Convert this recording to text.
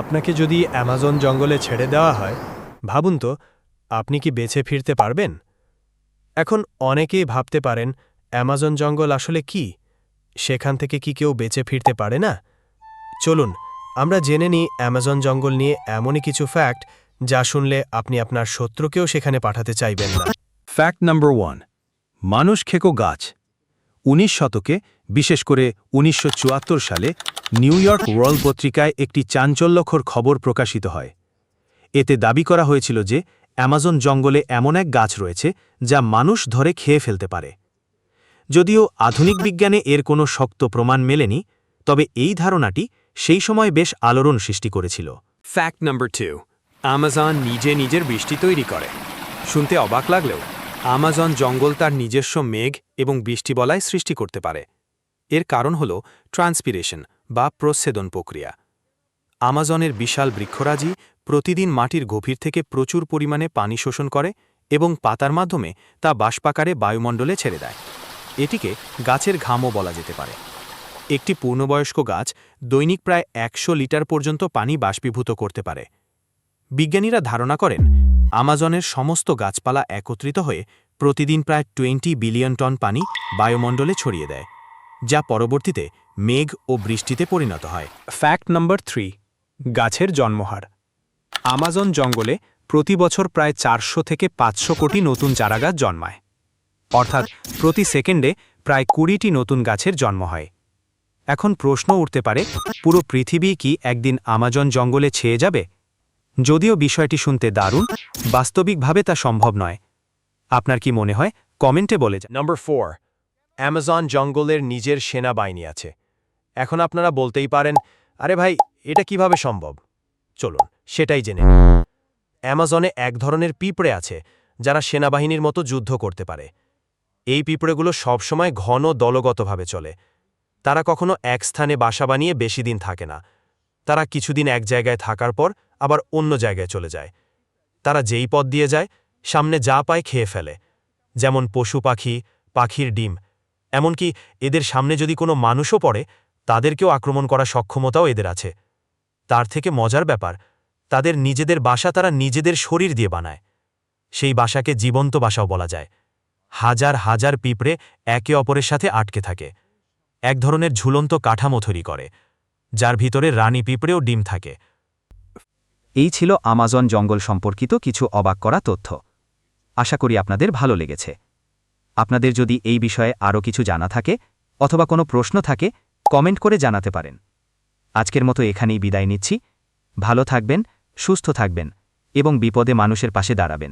আপনাকে যদি অ্যামাজন জঙ্গলে ছেড়ে দেওয়া হয়, ভাবুন তো, আপনি কি বেছে ফিরতে পারবেন? এখন অনেকেই ভাবতে পারেন, অ্যামাজন জঙ্গল আসলে কি? সেখান থেকে কি কেউ বেঁচে ফিরতে পারে না? চলুন, আমরা জেনে নিই অ্যামাজন জঙ্গল নিয়ে এমনই কিছু ফ্যাক্ট যা শুনলে আপনি আপনার শত্রুকেও সেখানে পাঠাতে চাইবেন না। ফ্যাক্ট নাম্বার ওয়ান মানুষ খেকো গাছ। উনিশ শতকে, বিশেষ করে উনিশশো চুয়াত্তর সালে, নিউ ইয়র্ক ওয়ার্ল্ড পত্রিকায় একটি চাঞ্চল্যকর খবর প্রকাশিত হয়। এতে দাবি করা হয়েছিল যে, অ্যামাজন জঙ্গলে এমন এক গাছ রয়েছে যা মানুষ ধরে খেয়ে ফেলতে পারে। যদিও আধুনিক বিজ্ঞানে এর কোনো শক্ত প্রমাণ মেলেনি, তবে এই ধারণাটি সেই সময় বেশ আলোড়ন সৃষ্টি করেছিল। ফ্যাক্ট নাম্বার টু আমাজন নিজে নিজের বৃষ্টি তৈরি করে। শুনতে অবাক লাগলেও আমাজন জঙ্গল তার নিজস্ব মেঘ এবং বৃষ্টিবলায় সৃষ্টি করতে পারে। এর কারণ হল ট্রান্সপিরেশন বা প্রচ্ছেদন প্রক্রিয়া। আমাজনের বিশাল বৃক্ষরাজি প্রতিদিন মাটির গভীর থেকে প্রচুর পরিমাণে পানি শোষণ করে এবং পাতার মাধ্যমে তা বাষ্পাকারে বায়ুমণ্ডলে ছেড়ে দেয়। এটিকে গাছের ঘামও বলা যেতে পারে। একটি পূর্ণবয়স্ক গাছ দৈনিক প্রায় একশো লিটার পর্যন্ত পানি বাষ্পীভূত করতে পারে। বিজ্ঞানীরা ধারণা করেন আমাজনের সমস্ত গাছপালা একত্রিত হয়ে প্রতিদিন প্রায় টোয়েন্টি বিলিয়ন টন পানি বায়ুমণ্ডলে ছড়িয়ে দেয়, যা পরবর্তীতে মেঘ ও বৃষ্টিতে পরিণত হয়। ফ্যাক্ট নম্বর থ্রি গাছের জন্মহার। আমাজন জঙ্গলে প্রতি বছর প্রায় চারশো থেকে পাঁচশো কোটি নতুন চারাগাছ জন্মায়। অর্থাৎ প্রতি সেকেন্ডে প্রায় কুড়িটি নতুন গাছের জন্ম হয়। এখন প্রশ্ন উঠতে পারে, পুরো পৃথিবী কি একদিন আমাজন জঙ্গলে ছেয়ে যাবে? যদিও বিষয়টি শুনতে দারুণ, বাস্তবিকভাবে তা সম্ভব নয়। আপনার কি মনে হয়? কমেন্টে বলে যান নম্বর ফোর অ্যামাজন জঙ্গলের নিজের সেনাবাহিনী আছে। এখন আপনারা বলতেই পারেন, আরে ভাই, এটা কীভাবে সম্ভব? চলুন, সেটাই জেনে অ্যামাজনে এক ধরনের পিঁপড়ে আছে, যারা সেনাবাহিনীর মতো যুদ্ধ করতে পারে। এই পিঁপড়েগুলো সবসময় ঘন দলগতভাবে চলে। তারা কখনো এক স্থানে বাসা বানিয়ে বেশি দিন থাকে না। তারা কিছুদিন এক জায়গায় থাকার পর আবার অন্য জায়গায় চলে যায়। তারা যেই পথ দিয়ে যায়, সামনে যা পায় খেয়ে ফেলে। যেমন পশু পাখি, পাখির ডিম। এমনকি এদের সামনে যদি কোনো মানুষও পড়ে, তাদেরকেও আক্রমণ করার সক্ষমতাও এদের আছে। তার থেকে মজার ব্যাপার, তাদের নিজেদের বাসা তারা নিজেদের শরীর দিয়ে বানায়। সেই বাসাকে জীবন্ত বাসাও বলা যায়। হাজার হাজার পিঁপড়ে একে অপরের সাথে আটকে থাকে। এক ধরনের ঝুলন্ত কাঠামো তৈরি করে, যার ভিতরে রানী পিঁপড়েও ডিম থাকে। এই ছিল আমাজন জঙ্গল সম্পর্কিত কিছু অবাক করা তথ্য। আশা করি আপনাদের ভালো লেগেছে। আপনাদের যদি এই বিষয়ে আরও কিছু জানা থাকে অথবা কোনো প্রশ্ন থাকে, কমেন্ট করে জানাতে পারেন। আজকের মতো এখানেই বিদায় নিচ্ছি। ভালো থাকবেন, সুস্থ থাকবেন এবং বিপদে মানুষের পাশে দাঁড়াবেন।